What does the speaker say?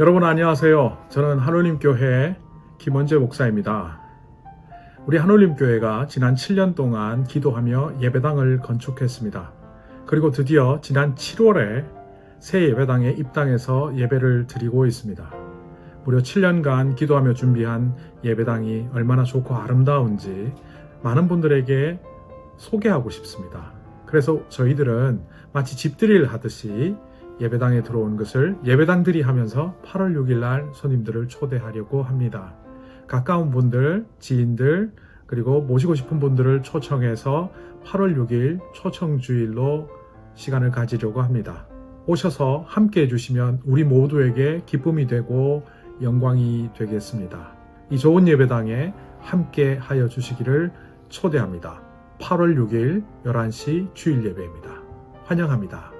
여러분 안녕하세요. 저는 하노님 교회 김원재 목사입니다. 우리 하노님 교회가 지난 7년 동안 기도하며 예배당을 건축했습니다. 그리고 드디어 지난 7월에 새 예배당에 입당해서 예배를 드리고 있습니다. 무려 7년간 기도하며 준비한 예배당이 얼마나 좋고 아름다운지 많은 분들에게 소개하고 싶습니다. 그래서 저희들은 마치 집들이를 하듯이 예배당에 들어온 것을 예배당들이 하면서 8월 6일 날 손님들을 초대하려고 합니다. 가까운 분들, 지인들, 그리고 모시고 싶은 분들을 초청해서 8월 6일 초청주일로 시간을 가지려고 합니다. 오셔서 함께 해주시면 우리 모두에게 기쁨이 되고 영광이 되겠습니다. 이 좋은 예배당에 함께 하여 주시기를 초대합니다. 8월 6일 11시 주일 예배입니다. 환영합니다.